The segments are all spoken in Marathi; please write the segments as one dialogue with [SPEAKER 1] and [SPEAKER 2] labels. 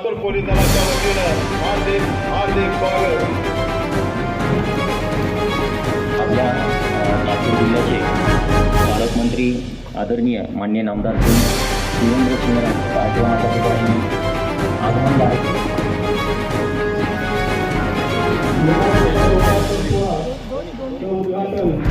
[SPEAKER 1] लातूर पोलीस दलाच्या वतीनं हार्दिक हार्दिक स्वागत.
[SPEAKER 2] आपल्या लातूर जिल्ह्याचे पालकमंत्री आदरणीय मान्य नामदार श्री शिवेंद्र सिंहराज पाटलांच्या ठिकाणी आगमन आहे
[SPEAKER 1] इमारतीच्या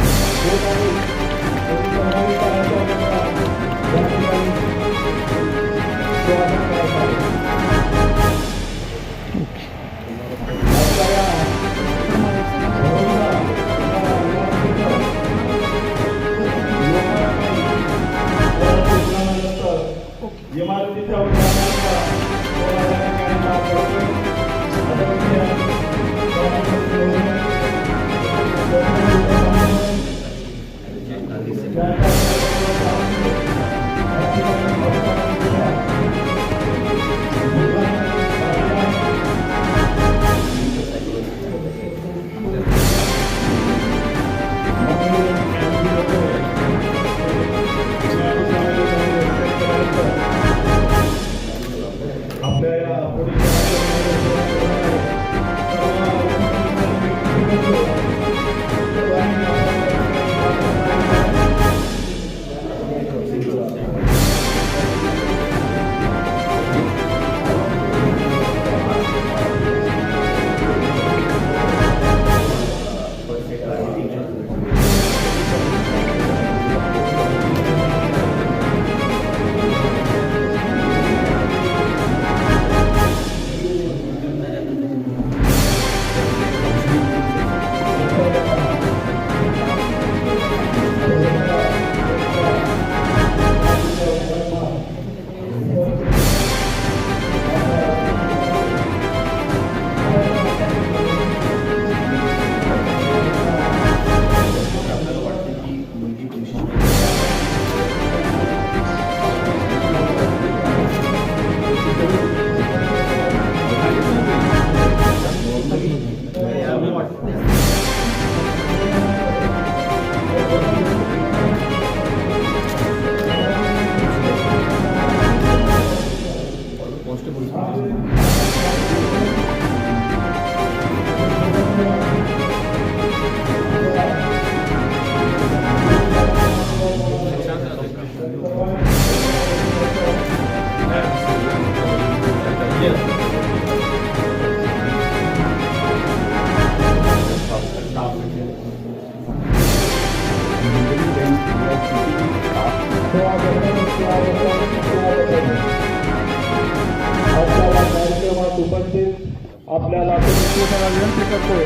[SPEAKER 1] उपस्थित आपल्याला विनंती करतोय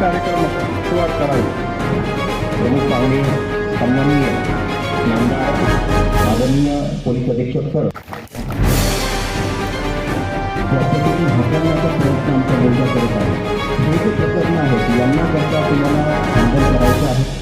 [SPEAKER 1] कार्यक्रम सुरुवात करावी.
[SPEAKER 2] प्रमुख पाहुणे सन्माननीय नामदार आदरणीय पोलीस अधीक्षक सर. प्रत्येकाची हाताळण्याचा प्रयत्न आमचा बोलता करत आहे हे जे प्रकरण आहेत यांना करता तुम्हाला हँडल करायचं आहे.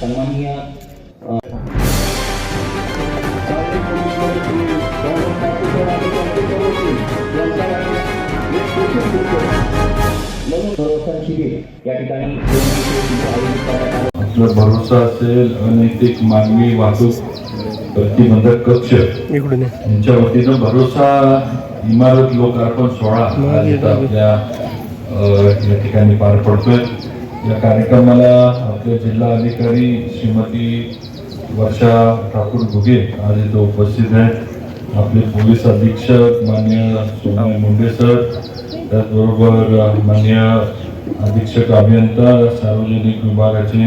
[SPEAKER 2] सन्माननीय भरोसा या ठिकाणी
[SPEAKER 3] असेल अनैतिक मानवी वाहतूक प्रतिबंधक कक्ष यांच्या वतीनं भरोसा इमारत लोकार्पण सोहळा आपल्या या ठिकाणी पार पडतोय. या कार्यक्रमाला आपले जिल्हा अधिकारी श्रीमती वर्षा ठाकूर घुगे आज इथं उपस्थित आहेत. आपले पोलीस अधीक्षक मान्य सोनम मुंडे सर त्याचबरोबर मान्य अधीक्षक अभियंता सार्वजनिक विभागाचे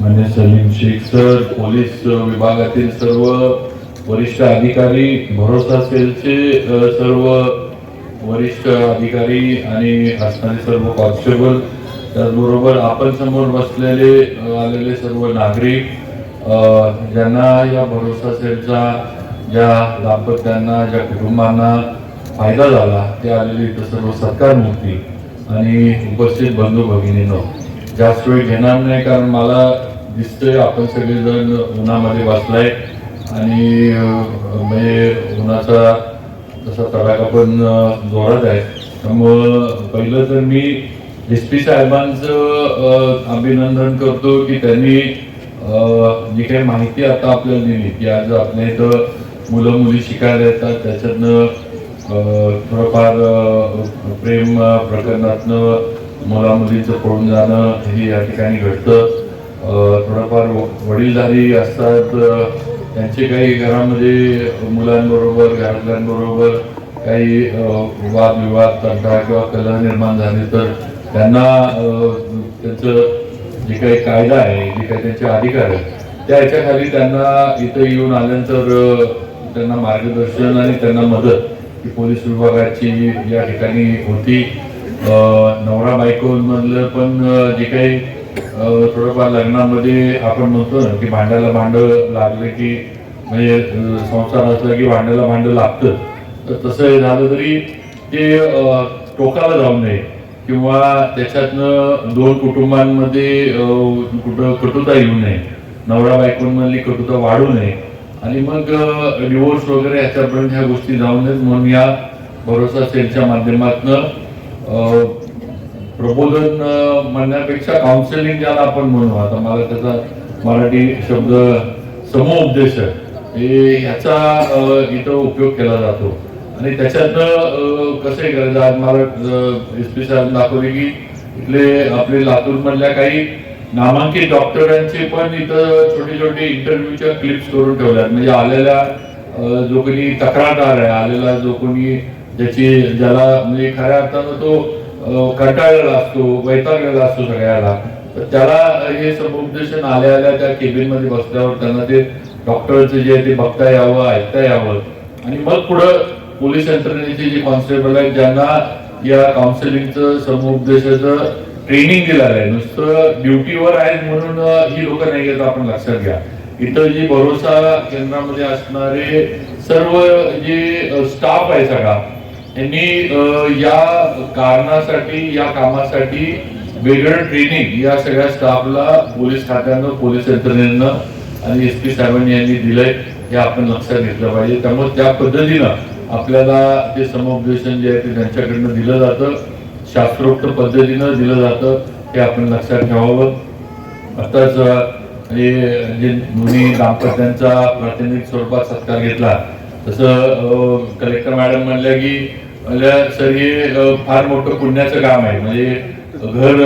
[SPEAKER 3] मान्य सलीम शेख सर पोलीस विभागातील सर्व वरिष्ठ अधिकारी भरोसा सेलचे सर्व वरिष्ठ अधिकारी आणि असणारे सर्व कॉन्स्टेबल त्याचबरोबर आपण समोर बसलेले आलेले सर्व नागरिक ज्यांना या भरोसा सेलचा ज्या दाम्पत्यांना ज्या कुटुंबांना फायदा झाला ते आलेले इथं सर्व सत्कारमूर्ती आणि उपस्थित बंधू भगिनीनं. जास्त वेळ घेणार नाही कारण मला दिसतंय आपण सगळेजण उन्हामध्ये बसलाय आणि म्हणजे उन्हाचा तसा तडाखा पण जोरात आहे. त्यामुळं पहिलं तर मी एस पी साहेबांचं अभिनंदन करतो की त्यांनी जी काही माहिती आता आपल्याला दिली की आज आपल्या इथं मुलं मुली शिकायला येतात त्याच्यातनं थोडंफार प्रेम प्रकरणातनं मुला मुलीचं पळून जाणं हे या ठिकाणी घडतं. थोडंफार व- वडीलधारी असतात त्यांचे काही घरामध्ये मुलांबरोबर घरातल्यांबरोबर काही वादविवाद तंटा किंवा कलह निर्माण झाले तर त्यांना त्यांचं जे काही कायदा आहे जे काही त्यांचे अधिकार आहेत त्या याच्याखाली त्यांना इथं येऊन आल्यानंतर त्यांना मार्गदर्शन आणि त्यांना मदत ही पोलीस विभागाची या ठिकाणी होती. नवरा बायकोमधलं पण जे काही थोडंफार लग्नामध्ये आपण म्हणतो ना की भांड्याला भांडं लागलं की म्हणजे संसार असला की भांड्याला भांडं लागतं. तर तसं हे झालं तरी ते टोकाला जाऊ नये. किंवा त्याच्यातनं दोन कुटुंबांमध्ये कुठं कटुता येऊ नये. नवरा बायकोंमधली कटुता वाढू नये. आणि मग डिवोर्स वगैरे याच्यापर्यंत ह्या गोष्टी जाऊ नयेत म्हणून या भरोसा सेलच्या माध्यमातनं प्रबोधन म्हणण्यापेक्षा काउन्सिलिंग ज्याला आपण म्हणू. आता मला त्याचा मराठी शब्द समोपदेश हे ह्याचा इथं उपयोग केला जातो. आणि त्याच्यातनं कसं हे करायचं आज मला एस पी साहेब दाखवले की इथले आपले लातूर मधल्या काही नामांकित डॉक्टरांचे पण इथं छोटे छोटे इंटरव्ह्यूच्या क्लिप्स करून ठेवल्यात. म्हणजे आलेल्या जो कोणी तक्रारदार आहे आलेला जो कोणी ज्याची ज्याला म्हणजे खऱ्या अर्थानं तो कंटाळलेला असतो वैतागलेला असतो सगळ्याला तर त्याला हे समुपदेशन आल्या आल्या त्या केबिनमध्ये बसल्यावर त्यांना ते डॉक्टरचं जे आहे ते बघता यावं ऐकता यावं. आणि मग पुढं पोलीस यंत्रणेचे जे कॉन्स्टेबल आहेत ज्यांना या काउन्सिलिंगचं समुपदेशाचं ट्रेनिंग दिलेलं आहे. नुसतं ड्युटीवर आहेत म्हणून ही लोक नाही घेत आपण लक्षात घ्या. इथं जी भरोसा केंद्रामध्ये असणारे सर्व जे स्टाफ आहे सगळा यांनी या कारणासाठी या कामासाठी वेगळं ट्रेनिंग या सगळ्या स्टाफला पोलीस खात्यानं पोलीस यंत्रणेनं आणि एस पी साहेबांनी यांनी दिलंय हे आपण लक्षात घेतलं पाहिजे. त्यामुळे त्या पद्धतीनं आपल्याला ते समुपदेशन जे आहे ते त्यांच्याकडनं दिलं जातं. शास्त्रोक्त पद्धतीनं दिलं जातं. हे आपण लक्षात ठेवावं आताच हे जे दोन्ही दाम्पत्यांचा प्रातिनिधिक स्वरूपात सत्कार घेतला. तसं कलेक्टर मॅडम म्हणल्या की म्हणल्या सर हे फार मोठं पुण्याचं काम आहे. म्हणजे घर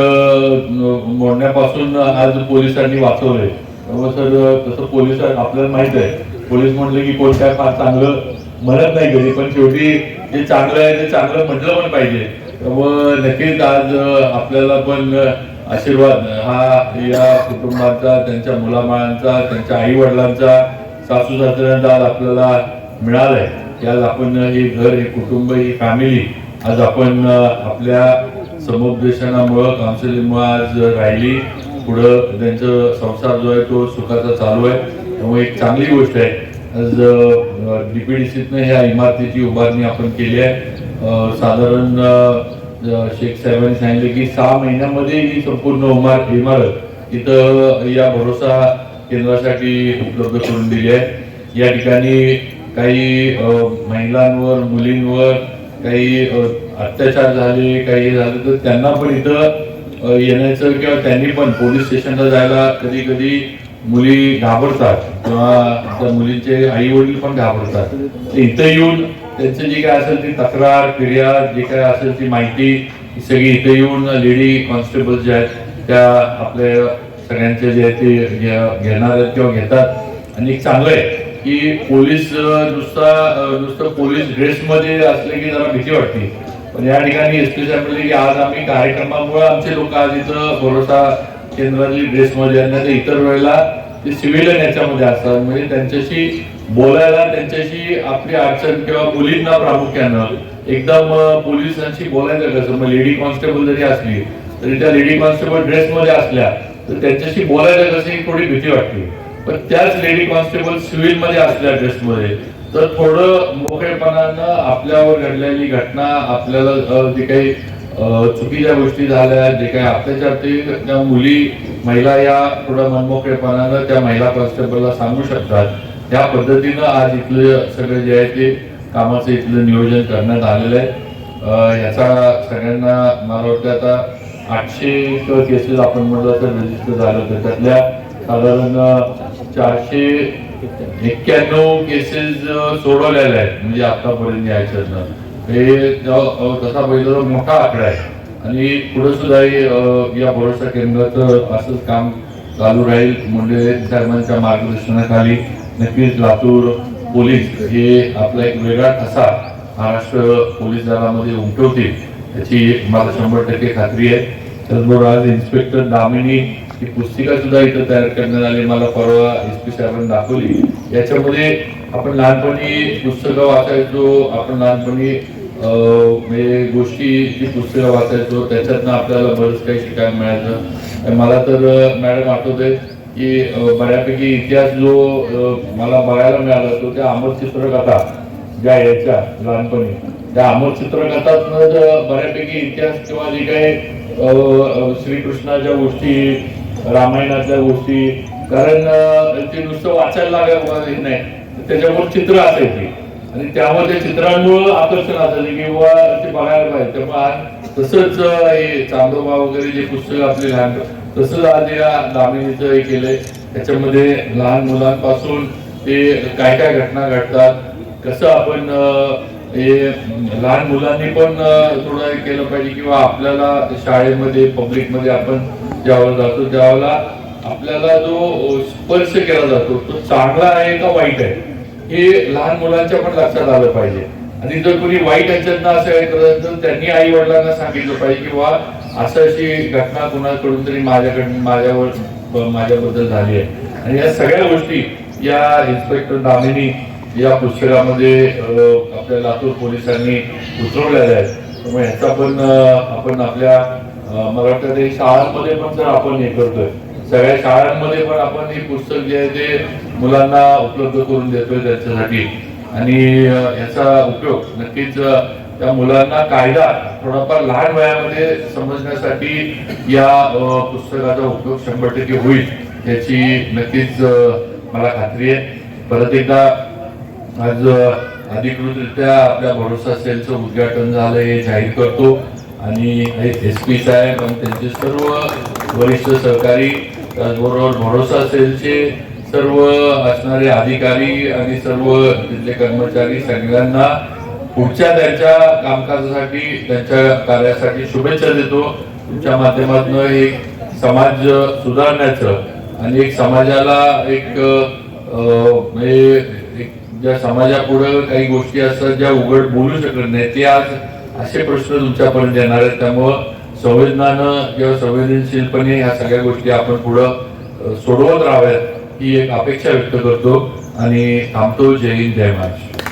[SPEAKER 3] मोडण्यापासून आज पोलिसांनी वाचवलंय. त्यामुळे सर तसं पोलीस आपल्याला माहीत आहे. पोलीस म्हणलं की कोण काय फार चांगलं म्हणत नाही कधी पण शेवटी जे चांगलं आहे ते चांगलं म्हटलं पण पाहिजे. त्यामुळं नक्कीच आज आपल्याला पण आशीर्वाद. हा या कुटुंबाचा त्यांच्या मुलाबाळांचा त्यांच्या आई वडिलांचा सासू सासऱ्यांचा आज आपल्याला मिळालाय. की आज आपण हे घर हे कुटुंब ही फॅमिली आज आपण आपल्या समुपदेशनामुळं काउन्सिलिंगमुळं आज राहिली. पुढं त्यांचं संसार जो आहे तो सुखाचा चालू आहे. त्यामुळे एक चांगली गोष्ट आहे. आज डीपीडीसीतनं ह्या इमारतीची उभारणी आपण केली आहे. साधारण शेख साहेबांनी सांगितलं की सहा महिन्यामध्ये ही संपूर्ण उमार इमारत इथं या भरोसा केंद्रासाठी उपलब्ध करून दिली आहे. या ठिकाणी काही महिलांवर मुलींवर काही अत्याचार झाले काही हे झाले तर त्यांना पण इथं येण्याचं किंवा त्यांनी पण पोलीस स्टेशनला जायला कधी कधी मुली घाबरतात. किंवा त्या मुलींचे आई वडील पण घाबरतात. इथं येऊन त्यांचं जे काय असेल ती तक्रार फिर्याद जे काय असेल ती माहिती सगळी इथं येऊन लेडी कॉन्स्टेबल ज्या आहेत त्या आपल्या सगळ्यांचे जे आहे ते घेणार आहेत किंवा घेतात. आणि एक चांगलं आहे की पोलीस नुसता नुसतं पोलीस ड्रेसमध्ये असले की जरा भीती वाटते. पण या ठिकाणी एस पी साहेब की आज आम्ही कार्यक्रमामुळे आमचे लोक आज इथं भरोसा जनरली ड्रेसमध्ये आहेत इतर वेळेला ते सिव्हिलियन याच्यामध्ये असतात. म्हणजे त्यांच्याशी बोलायला त्यांच्याशी आपली अडचण किंवा मुलींना प्रामुख्यानं एकदम पोलिसांशी बोलायचं कसं? मग लेडी कॉन्स्टेबल जरी असली तरी त्या लेडी कॉन्स्टेबल ड्रेसमध्ये असल्या तर त्यांच्याशी बोलायचं कसं? ही थोडी भीती वाटते. पण त्याच लेडी कॉन्स्टेबल सिव्हिलमध्ये असल्या ड्रेसमध्ये तर थोडं मोकळेपणानं आपल्यावर घडलेली घटना आपल्याला जे काही चुकीच्या गोष्टी झाल्या जे काही अत्याचार ते त्या मुली महिला या थोडं मनमोकळेपणानं त्या महिला कॉन्स्टेबलला सांगू शकतात. त्या पद्धतीनं आज इथलं सगळं जे आहे ते कामाचं इथलं नियोजन करण्यात आलेलं आहे. याचा ह्याचा सगळ्यांना मला वाटतं आता आठशे केसेस आपण म्हटलं तर रजिस्टर झालं होतं. त्यातल्या साधारण चारशे एक्क्याण्णव केसेस सोडवलेल्या आहेत. म्हणजे आतापर्यंत याच्यातनं हे तसा पहिला मोठा आकडा आहे. आणि पुढे सुद्धा या भरोसा केंद्राचं असंच काम चालू राहील. मुंडे साहेबांच्या मार्गदर्शनाखाली नक्कीच लातूर पोलीस हे आपला एक वेगळा ठसा महाराष्ट्र पोलीस दलामध्ये उमटवतील याची मला शंभर टक्के खात्री आहे. त्याचबरोबर आज इन्स्पेक्टर दामिनी ही पुस्तिका सुद्धा इथं तयार करण्यात आली. मला परवा एस पी साहेबांनी दाखवली. याच्यामध्ये आपण लहानपणी पुस्तकं वाचायचो आपण लहानपणी अं, म्हणजे गोष्टी जी पुस्तकं वाचायचो त्याच्यातनं आपल्याला बरंच काही शिकायला मिळायचं. मला तर मॅडम मॅडम आठवते की बऱ्यापैकी इतिहास जो मला बघायला मिळाला तो त्या अमर चित्रकथा ज्या यायच्या लहानपणी. त्या अमर चित्रकथातनं ज- बऱ्यापैकी इतिहास किंवा जे काही अं, श्रीकृष्णाच्या गोष्टी रामायणातल्या गोष्टी कारण ते नुसतं वाचायला लागत नाही. त्याच्यामुळे चित्र असायची आणि त्यामध्ये चित्रांमुळं आकर्षण असायचं किंवा ते बघायला पाहिजे. त्यामुळे आज तसंच हे चांदोबा वगैरे जे पुस्तक आपले लहान तसंच आज या दामिनीचं हे केलंय. त्याच्यामध्ये लहान मुलांपासून ते काय काय घटना घडतात कसं आपण हे लहान मुलांनी पण थोडं हे केलं पाहिजे किंवा आपल्याला शाळेमध्ये पब्लिकमध्ये आपण ज्यावेळेला जातो त्यावेळेला आपल्याला जो स्पर्श केला जातो तो चांगला आहे का वाईट आहे? हे लहान मुलांच्या पण लक्षात आलं पाहिजे. आणि जर कोणी वाईट याच्यातनं असं हे करत तर त्यांनी आई वडिलांना सांगितलं पाहिजे किंवा असं अशी घटना कुणाकडून तरी माझ्याकडून माझ्यावर माझ्याबद्दल झाली आहे. आणि या सगळ्या गोष्टी या इन्स्पेक्टर दामिनी या पुस्तकामध्ये आपल्या लातूर पोलिसांनी उतरवलेल्या आहेत. त्यामुळे ह्याचा पण आपण आपल्या मराठा मला वाटतं शाळांमध्ये पण जर आपण हे करतोय. सगळ्या शाळांमध्ये पण आपण हे पुस्तक जे आहे ते मुलांना उपलब्ध करून देतोय त्याच्यासाठी. आणि याचा उपयोग नक्कीच त्या मुलांना कायदा थोडाफार लहान वयामध्ये समजण्यासाठी या पुस्तकाचा उपयोग शंभर टक्के होईल याची नक्कीच मला खात्री आहे. परत एकदा आज अधिकृतरित्या आपल्या भरोसा सेलचं उद्घाटन झालं हे जाहीर करतो. आणि एस पी साहेब आणि त्यांचे सर्व वरिष्ठ सहकारी त्याचबरोबर भरोसा सेलचे सर्व असणारे अधिकारी आणि सर्व तिथले कर्मचारी सगळ्यांना पुढच्या त्यांच्या कामकाजासाठी त्यांच्या कार्यासाठी शुभेच्छा देतो. तुमच्या माध्यमातून एक समाज सुधारण्याचं आणि एक समाजाला एक म्हणजे एक ज्या समाजापुढं काही गोष्टी असतात ज्या उघड बोलू शकत नाही ते आज असे प्रश्न तुमच्यापर्यंत येणार आहेत. त्यामुळं संवेदनानं किंवा संवेदनशीलपणे ह्या सगळ्या गोष्टी आपण पुढं सोडवत राहाव्यात ही एक अपेक्षा व्यक्त करतो आणि थांबतो. जय हिंद जय महाराष्ट्र.